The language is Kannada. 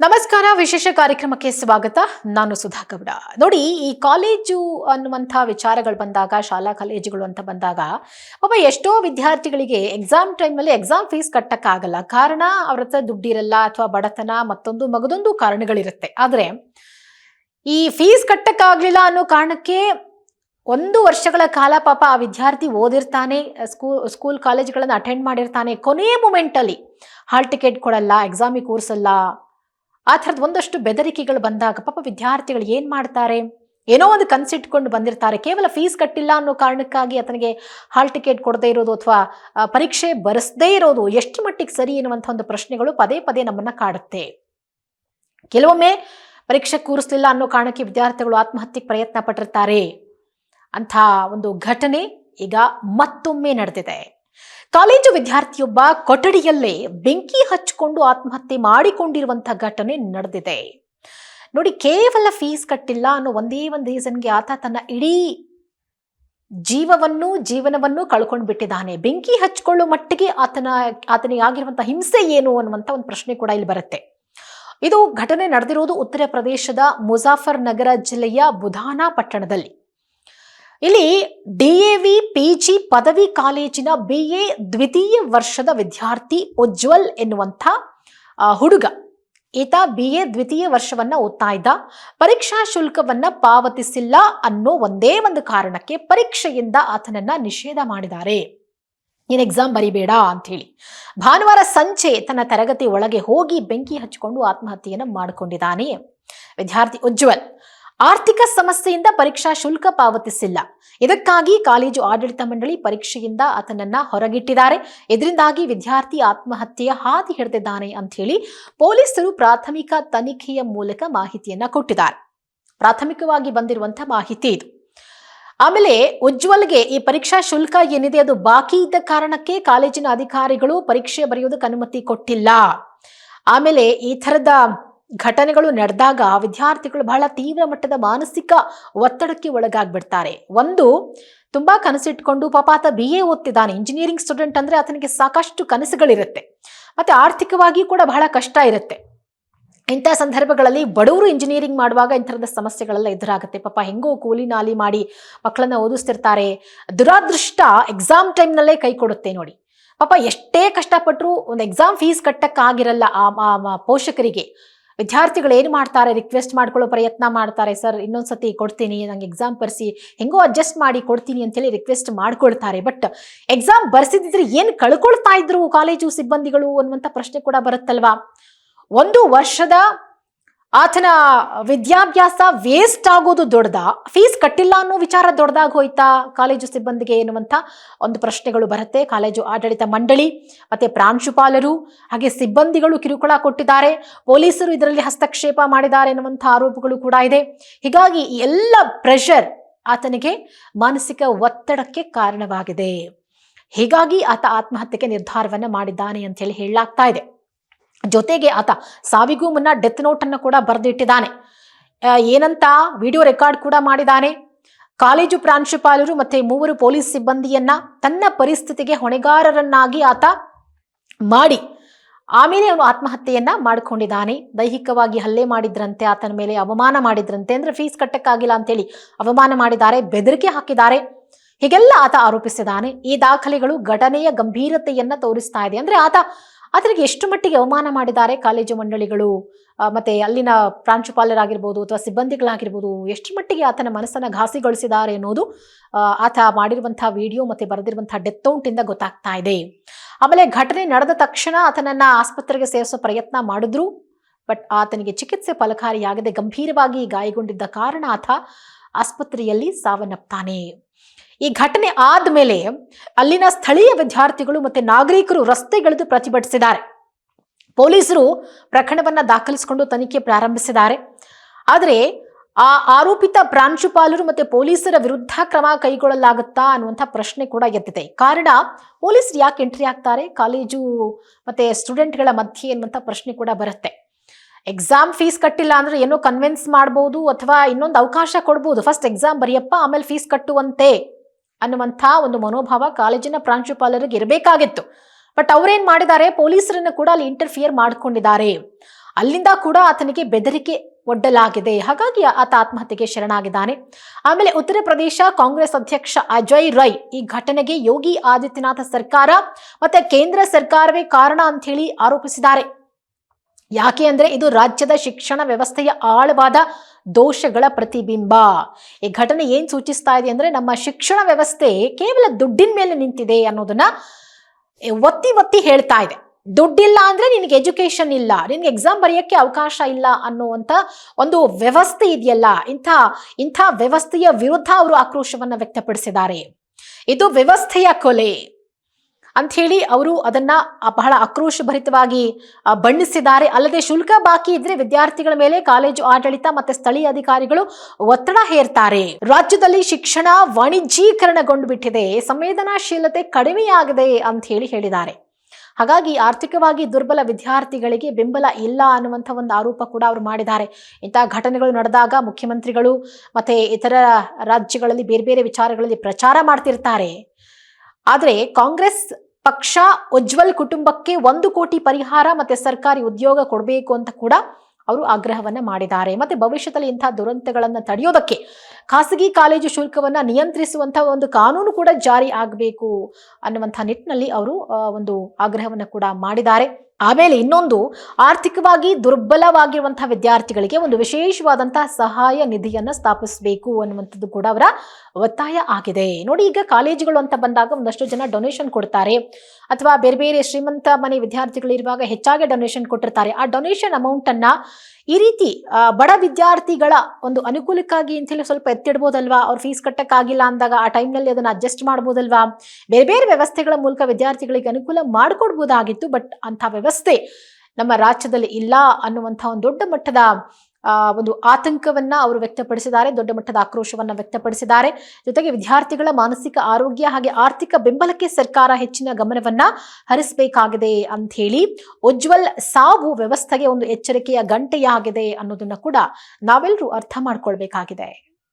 ನಮಸ್ಕಾರ, ವಿಶೇಷ ಕಾರ್ಯಕ್ರಮಕ್ಕೆ ಸ್ವಾಗತ. ನಾನು ಸುಧಾ ಗೌಡ. ನೋಡಿ, ಈ ಕಾಲೇಜು ಅನ್ನುವಂಥ ವಿಚಾರಗಳು ಬಂದಾಗ, ಶಾಲಾ ಕಾಲೇಜುಗಳು ಅಂತ ಬಂದಾಗ ಒಬ್ಬ ಎಷ್ಟೋ ವಿದ್ಯಾರ್ಥಿಗಳಿಗೆ ಎಕ್ಸಾಮ್ ಟೈಮಲ್ಲಿ ಎಕ್ಸಾಮ್ ಫೀಸ್ ಕಟ್ಟಕ್ಕಾಗಲ್ಲ. ಕಾರಣ ಅವ್ರ ಹತ್ರ ದುಡ್ಡಿರಲ್ಲ ಅಥವಾ ಬಡತನ, ಮತ್ತೊಂದು ಮಗದೊಂದು ಕಾರಣಗಳಿರುತ್ತೆ. ಆದರೆ, ಈ ಫೀಸ್ ಕಟ್ಟಕ್ಕಾಗಲಿಲ್ಲ ಅನ್ನೋ ಕಾರಣಕ್ಕೆ ಒಂದು ವರ್ಷಗಳ ಕಾಲ ಪಾಪ ಆ ವಿದ್ಯಾರ್ಥಿ ಓದಿರ್ತಾನೆ ಸ್ಕೂಲ್ ಸ್ಕೂಲ್ ಕಾಲೇಜ್ಗಳನ್ನು ಅಟೆಂಡ್ ಮಾಡಿರ್ತಾನೆ. ಕೊನೆಯ ಮೂಮೆಂಟಲ್ಲಿ ಹಾಲ್ ಟಿಕೆಟ್ ಕೊಡಲ್ಲ ಎಕ್ಸಾಮಿಗೆ ಕೂರಿಸಲ್ಲ ಆ ಥರದ್ದು ಒಂದಷ್ಟು ಬೆದರಿಕೆಗಳು ಬಂದಾಗ ಪಾಪ ವಿದ್ಯಾರ್ಥಿಗಳು ಏನು ಮಾಡ್ತಾರೆ? ಏನೋ ಒಂದು ಕನ್ಸಿಟ್ಕೊಂಡು ಬಂದಿರ್ತಾರೆ. ಕೇವಲ ಫೀಸ್ ಕಟ್ಟಿಲ್ಲ ಅನ್ನೋ ಕಾರಣಕ್ಕಾಗಿ ಆತನಿಗೆ ಹಾಲ್ ಟಿಕೆಟ್ ಕೊಡದೇ ಇರೋದು ಅಥವಾ ಪರೀಕ್ಷೆ ಬರೆಸದೇ ಇರೋದು ಎಷ್ಟು ಮಟ್ಟಿಗೆ ಸರಿ ಎನ್ನುವಂಥ ಒಂದು ಪ್ರಶ್ನೆಗಳು ಪದೇ ಪದೇ ನಮ್ಮನ್ನ ಕಾಡುತ್ತೆ. ಕೆಲವೊಮ್ಮೆ ಪರೀಕ್ಷೆ ಕೂರಿಸ್ಲಿಲ್ಲ ಅನ್ನೋ ಕಾರಣಕ್ಕೆ ವಿದ್ಯಾರ್ಥಿಗಳು ಆತ್ಮಹತ್ಯೆಗೆ ಪ್ರಯತ್ನ ಪಟ್ಟಿರ್ತಾರೆ. ಅಂಥ ಒಂದು ಘಟನೆ ಈಗ ಮತ್ತೊಮ್ಮೆ ನಡೆದಿದೆ. ಕಾಲೇಜು ವಿದ್ಯಾರ್ಥಿಯೊಬ್ಬ ಕೊಠಡಿಯಲ್ಲೇ ಬೆಂಕಿ ಹಚ್ಚಿಕೊಂಡು ಆತ್ಮಹತ್ಯೆ ಮಾಡಿಕೊಂಡಿರುವಂತಹ ಘಟನೆ ನಡೆದಿದೆ. ನೋಡಿ, ಕೇವಲ ಫೀಸ್ ಕಟ್ಟಿಲ್ಲ ಅನ್ನೋ ಒಂದೇ ಒಂದು ರೀಸನ್ಗೆ ಆತ ತನ್ನ ಇಡೀ ಜೀವವನ್ನು ಜೀವನವನ್ನು ಕಳ್ಕೊಂಡು ಬಿಟ್ಟಿದ್ದಾನೆ. ಬೆಂಕಿ ಹಚ್ಕೊಳ್ಳೋ ಮಟ್ಟಿಗೆ ಆತನ ಆತನಿಗೆ ಆಗಿರುವಂತಹ ಹಿಂಸೆ ಏನು ಅನ್ನುವಂಥ ಒಂದು ಪ್ರಶ್ನೆ ಕೂಡ ಇಲ್ಲಿ ಬರುತ್ತೆ. ಇದು ಘಟನೆ ನಡೆದಿರುವುದು ಉತ್ತರ ಪ್ರದೇಶದ ಮುಜಾಫರ್ ನಗರ ಜಿಲ್ಲೆಯ ಬುಧಾನಾ ಪಟ್ಟಣದಲ್ಲಿ. ಇಲ್ಲಿ ಡಿಎವಿ ಪಿಜಿ ಪದವಿ ಕಾಲೇಜಿನ ಬಿ ಎ ದ್ವಿತೀಯ ವರ್ಷದ ವಿದ್ಯಾರ್ಥಿ ಉಜ್ವಲ್ ಎನ್ನುವಂಥ ಹುಡುಗ. ಈತ ಬಿ ಎ ದ್ವಿತೀಯ ವರ್ಷವನ್ನ ಓದ್ತಾ ಇದ್ದ. ಪರೀಕ್ಷಾ ಶುಲ್ಕವನ್ನ ಪಾವತಿಸಿಲ್ಲ ಅನ್ನೋ ಒಂದೇ ಒಂದು ಕಾರಣಕ್ಕೆ ಪರೀಕ್ಷೆಯಿಂದ ಆತನನ್ನ ನಿಷೇಧ ಮಾಡಿದ್ದಾರೆ. ನೀನು ಎಕ್ಸಾಮ್ ಬರಿಬೇಡ ಅಂತ ಹೇಳಿ ಭಾನುವಾರ ಸಂಜೆ ತನ್ನ ತರಗತಿ ಒಳಗೆ ಹೋಗಿ ಬೆಂಕಿ ಹಚ್ಚಿಕೊಂಡು ಆತ್ಮಹತ್ಯೆಯನ್ನು ಮಾಡಿಕೊಂಡಿದ್ದಾನೆ ವಿದ್ಯಾರ್ಥಿ ಉಜ್ವಲ್. ಆರ್ಥಿಕ ಸಮಸ್ಯೆಯಿಂದ ಪರೀಕ್ಷಾ ಶುಲ್ಕ ಪಾವತಿಸಿಲ್ಲ. ಇದಕ್ಕಾಗಿ ಕಾಲೇಜು ಆಡಳಿತ ಮಂಡಳಿ ಪರೀಕ್ಷೆಯಿಂದ ಆತನನ್ನ ಹೊರಗಿಟ್ಟಿದ್ದಾರೆ. ಇದರಿಂದಾಗಿ ವಿದ್ಯಾರ್ಥಿ ಆತ್ಮಹತ್ಯೆಯ ಹಾದಿ ಹಿಡಿದಿದ್ದಾನೆ ಅಂತ ಹೇಳಿ ಪೊಲೀಸರು ಪ್ರಾಥಮಿಕ ತನಿಖೆಯ ಮೂಲಕ ಮಾಹಿತಿಯನ್ನ ಕೊಟ್ಟಿದ್ದಾರೆ. ಪ್ರಾಥಮಿಕವಾಗಿ ಬಂದಿರುವಂತಹ ಮಾಹಿತಿ ಇದು. ಆಮೇಲೆ ಉಜ್ವಲ್ಗೆ ಈ ಪರೀಕ್ಷಾ ಶುಲ್ಕ ಏನಿದೆ ಅದು ಬಾಕಿ ಇದ್ದ ಕಾರಣಕ್ಕೆ ಕಾಲೇಜಿನ ಅಧಿಕಾರಿಗಳು ಪರೀಕ್ಷೆ ಬರೆಯುವುದಕ್ಕೆ ಅನುಮತಿ ಕೊಟ್ಟಿಲ್ಲ. ಆಮೇಲೆ ಈ ಥರದ ಘಟನೆಗಳು ನಡೆದಾಗ ವಿದ್ಯಾರ್ಥಿಗಳು ಬಹಳ ತೀವ್ರ ಮಟ್ಟದ ಮಾನಸಿಕ ಒತ್ತಡಕ್ಕೆ ಒಳಗಾಗ್ಬಿಡ್ತಾರೆ. ಒಂದು, ತುಂಬಾ ಕನಸಿಟ್ಕೊಂಡು ಪಾಪ ಆತ ಬಿ ಎ ಓದ್ತಿದ್ದಾನೆ. ಇಂಜಿನಿಯರಿಂಗ್ ಸ್ಟೂಡೆಂಟ್ ಅಂದ್ರೆ ಆತನಿಗೆ ಸಾಕಷ್ಟು ಕನಸುಗಳಿರುತ್ತೆ. ಮತ್ತೆ ಆರ್ಥಿಕವಾಗಿ ಕೂಡ ಬಹಳ ಕಷ್ಟ ಇರುತ್ತೆ. ಇಂಥ ಸಂದರ್ಭಗಳಲ್ಲಿ ಬಡವರು ಇಂಜಿನಿಯರಿಂಗ್ ಮಾಡುವಾಗ ಇಂಥರದ ಸಮಸ್ಯೆಗಳೆಲ್ಲ ಎದುರಾಗುತ್ತೆ. ಪಾಪ ಹೆಂಗೋ ಕೂಲಿ ನಾಲಿ ಮಾಡಿ ಮಕ್ಕಳನ್ನ ಓದಿಸ್ತಿರ್ತಾರೆ. ದುರಾದೃಷ್ಟ ಎಕ್ಸಾಮ್ ಟೈಮ್ನಲ್ಲೇ ಕೈ ಕೊಡುತ್ತೆ ನೋಡಿ. ಪಾಪ ಎಷ್ಟೇ ಕಷ್ಟಪಟ್ಟರು ಒಂದು ಎಕ್ಸಾಮ್ ಫೀಸ್ ಕಟ್ಟಕ್ಕಾಗಿರಲ್ಲ ಆ ಪೋಷಕರಿಗೆ. ವಿದ್ಯಾರ್ಥಿಗಳು ಏನು ಮಾಡ್ತಾರೆ? ರಿಕ್ವೆಸ್ಟ್ ಮಾಡ್ಕೊಳ್ಳೋ ಪ್ರಯತ್ನ ಮಾಡ್ತಾರೆ. ಸರ್, ಇನ್ನೊಂದ್ಸತಿ ಕೊಡ್ತೀನಿ. ನಂಗೆ ಎಕ್ಸಾಮ್ ಬರ್ಸಿ. ಹೆಂಗೋ ಅಡ್ಜಸ್ಟ್ ಮಾಡಿ ಕೊಡ್ತೀನಿ ಅಂತೇಳಿ ರಿಕ್ವೆಸ್ಟ್ ಮಾಡ್ಕೊಳ್ತಾರೆ. ಬಟ್ ಎಕ್ಸಾಮ್ ಬರ್ಸಿದ್ರೆ ಏನು ಕಳ್ಕೊಳ್ತಾ ಇದ್ರು ಕಾಲೇಜು ಸಿಬ್ಬಂದಿಗಳು ಅನ್ನುವಂಥ ಪ್ರಶ್ನೆ ಕೂಡ ಬರುತ್ತಲ್ವಾ? ಒಂದು ವರ್ಷದ ಆತನ ವಿದ್ಯಾಭ್ಯಾಸ ವೇಸ್ಟ್ ಆಗೋದು ದೊಡ್ಡದ. ಫೀಸ್ ಕಟ್ಟಿಲ್ಲ ಅನ್ನೋ ವಿಚಾರ ದೊಡ್ಡದಾಗಿ ಹೋಯ್ತಾ? ಕಾಲೇಜು ಸಿಬ್ಬಂದಿಗೆ ಎನ್ನುವಂಥ ಒಂದು ಪ್ರಶ್ನೆಗಳು ಬರುತ್ತೆ. ಕಾಲೇಜು ಆಡಳಿತ ಮಂಡಳಿ, ಮತ್ತೆ ಪ್ರಾಂಶುಪಾಲರು, ಹಾಗೆ ಸಿಬ್ಬಂದಿಗಳು ಕಿರುಕುಳ ಕೊಟ್ಟಿದ್ದಾರೆ. ಪೊಲೀಸರು ಇದರಲ್ಲಿ ಹಸ್ತಕ್ಷೇಪ ಮಾಡಿದ್ದಾರೆ ಎನ್ನುವಂಥ ಆರೋಪಗಳು ಕೂಡ ಇದೆ. ಹೀಗಾಗಿ ಎಲ್ಲ ಪ್ರೆಷರ್ ಆತನಿಗೆ ಮಾನಸಿಕ ಒತ್ತಡಕ್ಕೆ ಕಾರಣವಾಗಿದೆ. ಹೀಗಾಗಿ ಆತ ಆತ್ಮಹತ್ಯೆಗೆ ನಿರ್ಧಾರವನ್ನು ಮಾಡಿದ್ದಾನೆ ಅಂತ ಹೇಳಿ ಹೇಳಲಾಗ್ತಾ ಇದೆ. ಜೊತೆಗೆ ಆತ ಸಾವಿಗೂ ಮುನ್ನ ಡೆತ್ ನೋಟ್ ಅನ್ನು ಕೂಡ ಬರೆದಿಟ್ಟಿದ್ದಾನೆ. ಏನಂತ ವಿಡಿಯೋ ರೆಕಾರ್ಡ್ ಕೂಡ ಮಾಡಿದ್ದಾನೆ. ಕಾಲೇಜು ಪ್ರಾಂಶುಪಾಲರು ಮತ್ತೆ ಮೂವರು ಪೊಲೀಸ್ ಸಿಬ್ಬಂದಿಯನ್ನ ತನ್ನ ಪರಿಸ್ಥಿತಿಗೆ ಹೊಣೆಗಾರರನ್ನಾಗಿ ಆತ ಮಾಡಿ, ಆಮೇಲೆ ಅವನು ಆತ್ಮಹತ್ಯೆಯನ್ನ ಮಾಡಿಕೊಂಡಿದ್ದಾನೆ. ದೈಹಿಕವಾಗಿ ಹಲ್ಲೆ ಮಾಡಿದ್ರಂತೆ, ಆತನ ಮೇಲೆ ಅವಮಾನ ಮಾಡಿದ್ರಂತೆ, ಅಂದ್ರೆ ಫೀಸ್ ಕಟ್ಟಕ್ಕಾಗಿಲ್ಲ ಅಂತೇಳಿ ಅವಮಾನ ಮಾಡಿದ್ದಾರೆ, ಬೆದರಿಕೆ ಹಾಕಿದ್ದಾರೆ. ಹೀಗೆಲ್ಲ ಆತ ಆರೋಪಿಸಿದ್ದಾನೆ. ಈ ದಾಖಲೆಗಳು ಘಟನೆಯ ಗಂಭೀರತೆಯನ್ನ ತೋರಿಸ್ತಾ ಇದೆ. ಅಂದ್ರೆ ಆತ ಆತನಿಗೆ ಎಷ್ಟು ಮಟ್ಟಿಗೆ ಅವಮಾನ ಮಾಡಿದ್ದಾರೆ ಕಾಲೇಜು ಮಂಡಳಿಗಳು ಮತ್ತೆ ಅಲ್ಲಿನ ಪ್ರಾಂಶುಪಾಲರಾಗಿರ್ಬೋದು ಅಥವಾ ಸಿಬ್ಬಂದಿಗಳಾಗಿರ್ಬೋದು, ಎಷ್ಟು ಮಟ್ಟಿಗೆ ಆತನ ಮನಸ್ಸನ್ನು ಘಾಸಿಗೊಳಿಸಿದ್ದಾರೆ ಅನ್ನೋದು ಆತ ಮಾಡಿರುವಂತಹ ವಿಡಿಯೋ ಮತ್ತೆ ಬರೆದಿರುವಂತಹ ಡೆತ್ ಇಂದ ಗೊತ್ತಾಗ್ತಾ ಇದೆ. ಆಮೇಲೆ ಘಟನೆ ನಡೆದ ತಕ್ಷಣ ಆತನನ್ನ ಆಸ್ಪತ್ರೆಗೆ ಸೇರಿಸೋ ಪ್ರಯತ್ನ ಮಾಡಿದ್ರು, ಬಟ್ ಆತನಿಗೆ ಚಿಕಿತ್ಸೆ ಫಲಕಾರಿಯಾಗದೆ ಗಂಭೀರವಾಗಿ ಗಾಯಗೊಂಡಿದ್ದ ಕಾರಣ ಆತ ಆಸ್ಪತ್ರೆಯಲ್ಲಿ ಸಾವನ್ನಪ್ತಾನೆ. ಈ ಘಟನೆ ಆದಮೇಲೆ ಅಲ್ಲಿನ ಸ್ಥಳೀಯ ವಿದ್ಯಾರ್ಥಿಗಳು ಮತ್ತೆ ನಾಗರಿಕರು ರಸ್ತೆಗಿಳಿದು ಪ್ರತಿಭಟಿಸಿದ್ದಾರೆ. ಪೊಲೀಸರು ಪ್ರಕರಣವನ್ನ ದಾಖಲಿಸಿಕೊಂಡು ತನಿಖೆ ಪ್ರಾರಂಭಿಸಿದ್ದಾರೆ. ಆದರೆ ಆ ಆರೋಪಿತ ಪ್ರಾಂಶುಪಾಲರು ಮತ್ತೆ ಪೊಲೀಸರ ವಿರುದ್ಧ ಕ್ರಮ ಕೈಗೊಳ್ಳಲಾಗುತ್ತಾ ಅನ್ನುವಂಥ ಪ್ರಶ್ನೆ ಕೂಡ ಎದ್ದಿದೆ. ಕಾರಣ ಪೊಲೀಸರು ಯಾಕೆ ಎಂಟ್ರಿ ಆಗ್ತಾರೆ? ಕಾಲೇಜು ಮತ್ತೆ ಸ್ಟೂಡೆಂಟ್ಗಳ ಮಧ್ಯೆ ಎನ್ನುವಂಥ ಪ್ರಶ್ನೆ ಕೂಡ ಬರುತ್ತೆ. ಎಕ್ಸಾಮ್ ಫೀಸ್ ಕಟ್ಟಿಲ್ಲ ಅಂದ್ರೆ ಏನೋ ಕನ್ವಿನ್ಸ್ ಮಾಡ್ಬೋದು ಅಥವಾ ಇನ್ನೊಂದು ಅವಕಾಶ ಕೊಡ್ಬೋದು. ಫಸ್ಟ್ ಎಕ್ಸಾಮ್ ಬರೆಯಪ್ಪ, ಆಮೇಲೆ ಫೀಸ್ ಕಟ್ಟುವಂತೆ ಅನ್ನುವಂಥ ಒಂದು ಮನೋಭಾವ ಕಾಲೇಜಿನ ಪ್ರಾಂಶುಪಾಲರಿಗೆ ಇರಬೇಕಾಗಿತ್ತು. ಬಟ್ ಅವ್ರೇನ್ ಮಾಡಿದ್ದಾರೆ? ಪೊಲೀಸರನ್ನು ಕೂಡ ಅಲ್ಲಿ ಇಂಟರ್ಫಿಯರ್ ಮಾಡ್ಕೊಂಡಿದ್ದಾರೆ. ಅಲ್ಲಿಂದ ಕೂಡ ಆತನಿಗೆ ಬೆದರಿಕೆ ಒಡ್ಡಲಾಗಿದೆ. ಹಾಗಾಗಿ ಆತ ಆತ್ಮಹತ್ಯೆಗೆ ಶರಣಾಗಿದ್ದಾನೆ. ಆಮೇಲೆ ಉತ್ತರ ಪ್ರದೇಶ ಕಾಂಗ್ರೆಸ್ ಅಧ್ಯಕ್ಷ ಅಜಯ್ ರೈ ಈ ಘಟನೆಗೆ ಯೋಗಿ ಆದಿತ್ಯನಾಥ ಸರ್ಕಾರ ಮತ್ತೆ ಕೇಂದ್ರ ಸರ್ಕಾರವೇ ಕಾರಣ ಅಂತ ಹೇಳಿ ಆರೋಪಿಸಿದ್ದಾರೆ. ಯಾಕೆ ಅಂದರೆ ಇದು ರಾಜ್ಯದ ಶಿಕ್ಷಣ ವ್ಯವಸ್ಥೆಯ ಆಳವಾದ ದೋಷಗಳ ಪ್ರತಿಬಿಂಬ. ಈ ಘಟನೆ ಏನು ಸೂಚಿಸ್ತಾ ಇದೆ ಅಂದರೆ ನಮ್ಮ ಶಿಕ್ಷಣ ವ್ಯವಸ್ಥೆ ಕೇವಲ ದುಡ್ಡಿನ ಮೇಲೆ ನಿಂತಿದೆ ಅನ್ನೋದನ್ನ ಒತ್ತಿ ಒತ್ತಿ ಹೇಳ್ತಾ ಇದೆ. ದುಡ್ಡಿಲ್ಲ ಅಂದರೆ ನಿನಗೆ ಎಜುಕೇಶನ್ ಇಲ್ಲ, ನಿನಗೆ ಎಕ್ಸಾಮ್ ಬರೆಯೋಕ್ಕೆ ಅವಕಾಶ ಇಲ್ಲ ಅನ್ನುವಂಥ ಒಂದು ವ್ಯವಸ್ಥೆ ಇದೆಯಲ್ಲ, ಇಂಥ ಇಂಥ ವ್ಯವಸ್ಥೆಯ ವಿರುದ್ಧ ಅವರು ಆಕ್ರೋಶವನ್ನು ವ್ಯಕ್ತಪಡಿಸಿದ್ದಾರೆ. ಇದು ವ್ಯವಸ್ಥೆಯ ಕೊಲೆ. ಅಂತ ಹೇಳಿ ಅವರು ಅದನ್ನ ಬಹಳ ಆಕ್ರೋಶಭರಿತವಾಗಿ ಬಣ್ಣಿಸಿದ್ದಾರೆ. ಅಲ್ಲದೆ ಶುಲ್ಕ ಬಾಕಿ ಇದ್ರೆ ವಿದ್ಯಾರ್ಥಿಗಳ ಮೇಲೆ ಕಾಲೇಜು ಆಡಳಿತ ಮತ್ತೆ ಸ್ಥಳೀಯ ಅಧಿಕಾರಿಗಳು ಒತ್ತಡ ಹೇರ್ತಾರೆ. ರಾಜ್ಯದಲ್ಲಿ ಶಿಕ್ಷಣ ವಾಣಿಜ್ಯೀಕರಣಗೊಂಡು ಬಿಟ್ಟಿದೆ ಸಂವೇದನಾಶೀಲತೆ ಕಡಿಮೆಯಾಗಿದೆ ಅಂತ ಹೇಳಿ ಹೇಳಿದ್ದಾರೆ. ಹಾಗಾಗಿ ಆರ್ಥಿಕವಾಗಿ ದುರ್ಬಲ ವಿದ್ಯಾರ್ಥಿಗಳಿಗೆ ಬೆಂಬಲ ಇಲ್ಲ ಅನ್ನುವಂಥ ಒಂದು ಆರೋಪ ಕೂಡ ಅವರು ಮಾಡಿದ್ದಾರೆ. ಇಂತಹ ಘಟನೆಗಳು ನಡೆದಾಗ ಮುಖ್ಯಮಂತ್ರಿಗಳು ಮತ್ತೆ ಇತರ ರಾಜ್ಯಗಳಲ್ಲಿ ಬೇರೆ ಬೇರೆ ವಿಚಾರಗಳಲ್ಲಿ ಪ್ರಚಾರ ಮಾಡ್ತಿರ್ತಾರೆ. ಆದರೆ ಕಾಂಗ್ರೆಸ್ ಪಕ್ಷ ಉಜ್ವಲ್ ಕುಟುಂಬಕ್ಕೆ ಒಂದು ಕೋಟಿ ಪರಿಹಾರ ಮತ್ತೆ ಸರ್ಕಾರಿ ಉದ್ಯೋಗ ಕೊಡಬೇಕು ಅಂತ ಕೂಡ ಅವರು ಆಗ್ರಹವನ್ನ ಮಾಡಿದ್ದಾರೆ. ಮತ್ತೆ ಭವಿಷ್ಯದಲ್ಲಿ ಇಂತಹ ದುರಂತಗಳನ್ನು ತಡೆಯೋದಕ್ಕೆ ಖಾಸಗಿ ಕಾಲೇಜು ಶುಲ್ಕವನ್ನ ನಿಯಂತ್ರಿಸುವಂತ ಒಂದು ಕಾನೂನು ಕೂಡ ಜಾರಿ ಆಗಬೇಕು ಅನ್ನುವಂಥ ನಿಟ್ಟಿನಲ್ಲಿ ಅವರು ಒಂದು ಆಗ್ರಹವನ್ನ ಕೂಡ ಮಾಡಿದ್ದಾರೆ. ಆಮೇಲೆ ಇನ್ನೊಂದು ಆರ್ಥಿಕವಾಗಿ ದುರ್ಬಲವಾಗಿರುವಂತಹ ವಿದ್ಯಾರ್ಥಿಗಳಿಗೆ ಒಂದು ವಿಶೇಷವಾದಂತಹ ಸಹಾಯ ನಿಧಿಯನ್ನ ಸ್ಥಾಪಿಸಬೇಕು ಅನ್ನುವಂಥದ್ದು ಕೂಡ ಅವರ ಒತ್ತಾಯ ಆಗಿದೆ. ನೋಡಿ, ಈಗ ಕಾಲೇಜುಗಳು ಅಂತ ಬಂದಾಗ ಒಂದಷ್ಟು ಜನ ಡೊನೇಷನ್ ಕೊಡ್ತಾರೆ. ಅಥವಾ ಬೇರೆ ಬೇರೆ ಶ್ರೀಮಂತ ಮನೆ ವಿದ್ಯಾರ್ಥಿಗಳಿರುವಾಗ ಹೆಚ್ಚಾಗಿ ಡೊನೇಷನ್ ಕೊಟ್ಟಿರ್ತಾರೆ. ಆ ಡೊನೇಷನ್ ಅಮೌಂಟ್ ಈ ರೀತಿ ಬಡ ವಿದ್ಯಾರ್ಥಿಗಳ ಒಂದು ಅನುಕೂಲಕ್ಕಾಗಿ ಅಂತ ಹೇಳಿ ಸ್ವಲ್ಪ ಎತ್ತಿಡ್ಬೋದಲ್ವಾ? ಅವ್ರ ಫೀಸ್ ಕಟ್ಟಕ್ಕಾಗಿಲ್ಲ ಅಂದಾಗ ಆ ಟೈಮ್ನಲ್ಲಿ ಅದನ್ನ ಅಡ್ಜಸ್ಟ್ ಮಾಡ್ಬೋದಲ್ವಾ? ಬೇರೆ ಬೇರೆ ವ್ಯವಸ್ಥೆಗಳ ಮೂಲಕ ವಿದ್ಯಾರ್ಥಿಗಳಿಗೆ ಅನುಕೂಲ ಮಾಡಿಕೊಡ್ಬೋದಾಗಿತ್ತು ಬಟ್ ಅಂಥ ವ್ಯವಸ್ಥೆ ನಮ್ಮ ರಾಜ್ಯದಲ್ಲಿ ಇಲ್ಲ ಅನ್ನುವಂಥ ಒಂದು ದೊಡ್ಡ ಮಟ್ಟದ ಒಂದು ಆತಂಕವನ್ನ ಅವರು ವ್ಯಕ್ತಪಡಿಸಿದ್ದಾರೆ, ದೊಡ್ಡ ಮಟ್ಟದ ಆಕ್ರೋಶವನ್ನ ವ್ಯಕ್ತಪಡಿಸಿದ್ದಾರೆ. ಜೊತೆಗೆ ವಿದ್ಯಾರ್ಥಿಗಳ ಮಾನಸಿಕ ಆರೋಗ್ಯ ಹಾಗೆ ಆರ್ಥಿಕ ಬೆಂಬಲಕ್ಕೆ ಸರ್ಕಾರ ಹೆಚ್ಚಿನ ಗಮನವನ್ನ ಹರಿಸಬೇಕಾಗಿದೆ ಅಂತ ಹೇಳಿ, ಉಜ್ವಲ್ ಸಾವು ವ್ಯವಸ್ಥೆಗೆ ಒಂದು ಎಚ್ಚರಿಕೆಯ ಗಂಟೆಯಾಗಿದೆ ಅನ್ನೋದನ್ನ ಕೂಡ ನಾವೆಲ್ಲರೂ ಅರ್ಥ ಮಾಡ್ಕೊಳ್ಬೇಕಾಗಿದೆ.